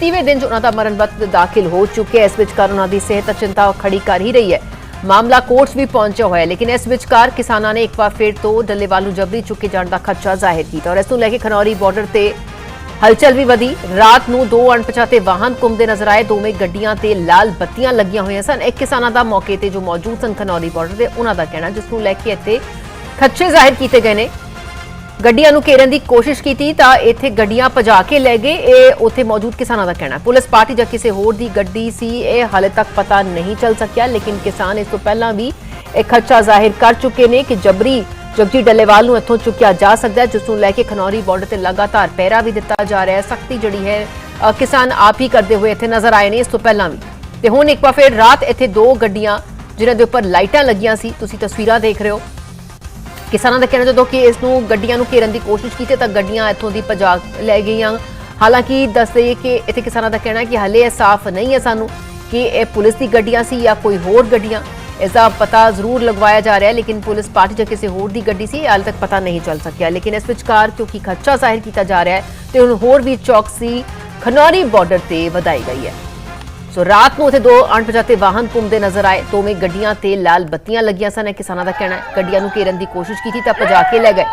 38ਵੇਂ ਦਿਨ 'ਚ ਉਹਨਾਂ ਦਾ ਮਰਨ ਵਕਤ ਦਾਖਲ ਹੋ ਚੁੱਕਿਆ ਇਸ ਵਿਚਕਾਰ ਉਹਨਾਂ ਦੀ ਸਿਹਤ ਚਿੰਤਾ ਖੜੀ ਕਰ ਹੀ ਰਹੀ ਹੈ। ਮਾਮਲਾ ਕੋਰਟ ਵੀ ਪਹੁੰਚਿਆ ਹੋਇਆ ਲੇਕਿਨ ਇਸ ਵਿਚਕਾਰ ਕਿਸਾਨਾਂ ਨੇ ਇੱਕ ਵਾਰ ਫਿਰ ਤੋਂ ਡੱਲੇਵਾਲ ਨੂੰ ਜਬਰੀ ਚੁੱਕੇ ਜਾਣ ਦਾ ਖਦਸ਼ਾ ਜ਼ਾਹਿਰ ਕੀਤਾ ਔਰ ਇਸ ਨੂੰ ਲੈ ਕੇ ਖਨੌਰੀ ਬਾਰਡਰ ਤੇ ਹਲਚਲ ਵੀ ਵਧੀ। ਰਾਤ ਨੂੰ ਦੋ ਅਣਪਛਾਤੇ ਵਾਹਨ ਘੁੰਮਦੇ ਨਜ਼ਰ ਆਏ। ਦੋਵੇਂ ਗੱਡੀਆਂ ਤੇ ਲਾਲ ਬੱਤੀਆਂ ਲੱਗੀਆਂ ਹੋਈਆਂ ਸਨ। ਇੱਕ ਕਿਸਾਨਾਂ ਦਾ ਮੌਕੇ ਤੇ ਜੋ ਮੌਜੂਦ ਸਨ ਖਨੌਰੀ ਬਾਰਡਰ ਤੇ, ਉਹਨਾਂ ਦਾ ਕਹਿਣਾ, ਜਿਸ ਨੂੰ ਲੈ ਕੇ ਇੱਥੇ ਖਦਸ਼ੇ ਜ਼ਾਹਿਰ ਕੀਤੇ ਗਏ ਨੇ। ਗੱਡੀਆਂ ਨੂੰ ਘੇਰਨ ਦੀ ਕੋਸ਼ਿਸ਼ ਕੀਤੀ ਤਾਂ ਇੱਥੇ ਗੱਡੀਆਂ ਭਜਾ ਕੇ ਲੈ ਗਏ। ਇਹ ਉੱਥੇ ਮੌਜੂਦ ਕਿਸਾਨਾਂ ਦਾ ਕਹਿਣਾ ਹੈ। ਪੁਲਿਸ ਪਾਰਟੀ ਜਾਂ ਕਿਸੇ ਹੋਰ ਦੀ ਗੱਡੀ ਸੀ, ਇਹ ਹਾਲੇ ਤੱਕ ਪਤਾ ਨਹੀਂ ਚੱਲ ਸਕਿਆ, ਲੇਕਿਨ ਕਿਸਾਨ ਇਸ ਤੋਂ ਪਹਿਲਾਂ ਵੀ ਇਹ ਖਦਸ਼ਾ ਜ਼ਾਹਿਰ ਕਰ ਚੁੱਕੇ ਨੇ ਕਿ ਜਬਰੀ ਜਗਜੀ ਡੱਲੇਵਾਲ ਨੂੰ ਇੱਥੋਂ ਚੁੱਕਿਆ ਜਾ ਸਕਦਾ ਹੈ, ਜਿਸ ਨੂੰ ਲੈ ਕੇ ਖਨੌਰੀ ਬਾਰਡਰ ਤੇ ਲਗਾਤਾਰ ਪਹਿਰਾ ਵੀ ਦਿੱਤਾ ਜਾ ਰਿਹਾ ਹੈ। ਸਖਤੀ ਜਿਹੜੀ ਹੈ ਕਿਸਾਨ ਆਪ ਹੀ ਕਰਦੇ ਹੋਏ ਇੱਥੇ ਨਜ਼ਰ ਆਏ ਨੇ, ਇਸ ਤੋਂ ਪਹਿਲਾਂ ਵੀ। ਤੇ ਹੁਣ ਇੱਕ ਵਾਰ ਫਿਰ ਰਾਤ ਇੱਥੇ ਦੋ ਗੱਡੀਆਂ, ਜਿਨ੍ਹਾਂ ਦੇ ਉੱਪਰ ਲਾਈਟਾਂ ਲੱਗੀਆਂ ਸੀ, ਤੁਸੀਂ ਤਸਵੀਰਾਂ ਦੇਖ ਰਹੇ ਹੋ। ਕਿਸਾਨਾਂ ਦਾ ਕਹਿਣਾ ਜਦੋਂ ਕਿ ਇਸ ਨੂੰ ਗੱਡੀਆਂ ਨੂੰ ਘੇਰਨ ਦੀ ਕੋਸ਼ਿਸ਼ ਕੀਤੀ ਤਾਂ ਗੱਡੀਆਂ ਇੱਥੋਂ ਦੀ ਭਜਾ ਲੈ ਗਈਆਂ। ਹਾਲਾਂਕਿ ਦੱਸ ਦਈਏ ਕਿ ਇੱਥੇ ਕਿਸਾਨਾਂ ਦਾ ਕਹਿਣਾ ਹੈ ਕਿ ਹਲੇ ਇਹ ਸਾਫ਼ ਨਹੀਂ ਹੈ ਸਾਨੂੰ ਕਿ ਇਹ ਪੁਲਿਸ ਦੀ ਗੱਡੀਆਂ ਸੀ ਜਾਂ ਕੋਈ ਹੋਰ ਗੱਡੀਆਂ। ਇਸ ਦਾ ਪਤਾ ਜ਼ਰੂਰ ਲਗਵਾਇਆ ਜਾ ਰਿਹਾ ਹੈ, ਲੇਕਿਨ ਪੁਲਿਸ ਪਾਰਟੀ ਜਾਂ ਕਿਸੇ ਹੋਰ ਦੀ ਗੱਡੀ ਸੀ, ਇਹ ਹਾਲੇ ਤੱਕ ਪਤਾ ਨਹੀਂ ਚੱਲ ਸਕਿਆ। ਲੇਕਿਨ ਇਸ ਵਿਚਕਾਰ ਕਿਉਂਕਿ ਖਰਚਾ ਜ਼ਾਹਿਰ ਕੀਤਾ ਜਾ ਰਿਹਾ ਹੈ ਤੇ ਹੁਣ ਹੋਰ ਵੀ ਚੌਕਸੀ ਖਨੌਰੀ ਬਾਰਡਰ ਤੇ ਵਧਾਈ ਗਈ ਹੈ। ਸੋ ਰਾਤ ਨੂੰ ਉੱਥੇ ਦੋ ਅਣਪਛਾਤੇ ਵਾਹਨ ਘੁੰਮਦੇ ਨਜ਼ਰ ਆਏ। ਦੋਵੇਂ ਗੱਡੀਆਂ ਤੇ ਲਾਲ ਬੱਤੀਆਂ ਲੱਗੀਆਂ ਸਨ। ਇਹ ਕਿਸਾਨਾਂ ਦਾ ਕਹਿਣਾ ਹੈ, ਗੱਡੀਆਂ ਨੂੰ ਘੇਰਨ ਦੀ ਕੋਸ਼ਿਸ਼ ਕੀਤੀ ਤਾਂ ਭਜਾ ਕੇ ਲੈ ਗਏ।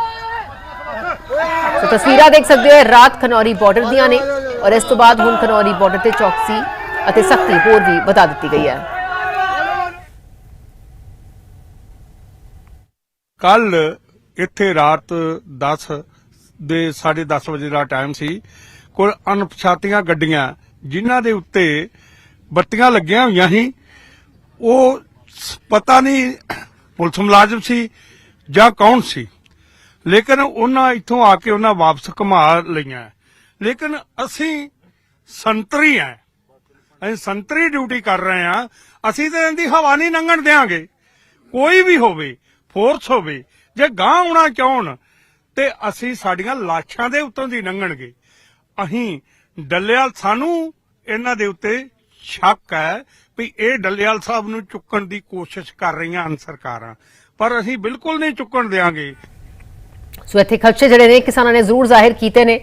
ਸੋ ਤਸਵੀਰਾਂ ਦੇਖ ਸਕਦੇ ਹੋ ਰਾਤ ਖਨੌਰੀ ਬਾਰਡਰ ਦੀਆਂ ਨੇ ਔਰ ਇਸ ਤੋਂ ਬਾਅਦ ਹੁਣ ਖਨੌਰੀ ਬਾਰਡਰ ਤੇ ਚੌਕਸੀ ਅਤੇ ਸਖਤੀ ਹੋਰ ਵੀ ਵਧਾ ਦਿੱਤੀ ਗਈ ਹੈ। ਕੱਲ ਇੱਥੇ ਰਾਤ 10 ਦੇ 10:30 ਵਜੇ ਦਾ ਟਾਈਮ ਸੀ। ਕੋਈ ਅਣਪਛਾਤੀਆਂ ਗੱਡੀਆਂ ਜਿਨ੍ਹਾਂ ਦੇ ਉੱਤੇ ਬੱਤੀਆਂ ਲੱਗੀਆਂ ਹੋਈਆਂ ਸੀ। ਉਹ ਪਤਾ ਨਹੀਂ ਪੁਲਿਸ ਮੁਲਾਜ਼ਮ ਸੀ ਜਾਂ ਕੌਣ ਸੀ। ਲੇਕਿਨ ਉਹਨਾਂ ਇੱਥੋਂ ਆ ਕੇ ਉਹਨਾਂ ਵਾਪਸ ਘੁਮਾ ਲਈਆਂ। ਲੇਕਿਨ ਅਸੀਂ ਸੰਤਰੀ ਆ ਅਸੀਂ ਸੰਤਰੀ ਡਿਊਟੀ ਕਰ ਰਹੇ ਆ ਅਸੀਂ ਤਾਂ ਇਹਦੀ ਹਵਾ ਨਹੀਂ ਲੰਘਣ ਦਿਆਂਗੇ। ਕੋਈ ਵੀ ਹੋਵੇ ਫੋਰਸ ਹੋਵੇ, ਜੇ ਗਾਂ ਆਉਣਾ ਚਾਹਣ, ਤੇ ਅਸੀਂ ਸਾਡੀਆਂ ਲਾਸ਼ਾਂ ਦੇ ਉੱਤੋਂ ਦੀ ਲੰਘਣਗੇ। ਅਸੀਂ ਡੱਲੇਵਾਲ ਸਾਨੂੰ ਇਹਨਾਂ ਦੇ ਉੱਤੇ ਸ਼ੱਕ ਹੈ ਵੀ ਇਹ ਡੱਲੇਵਾਲ ਸਾਹਿਬ ਨੂੰ ਚੁੱਕਣ ਦੀ ਕੋਸ਼ਿਸ਼ ਕਰ ਰਹੀਆਂ ਹਨ ਸਰਕਾਰਾਂ। ਪਰ ਅਸੀਂ ਬਿਲਕੁਲ ਨਹੀਂ ਚੁੱਕਣ ਦੇਾਂਗੇ ਸੋ ਇੱਥੇ ਖਦਸ਼ੇ ਜਿਹੜੇ ਨੇ ਕਿਸਾਨਾਂ ਨੇ ਜ਼ਰੂਰ ਜ਼ਾਹਿਰ ਕੀਤੇ ਨੇ।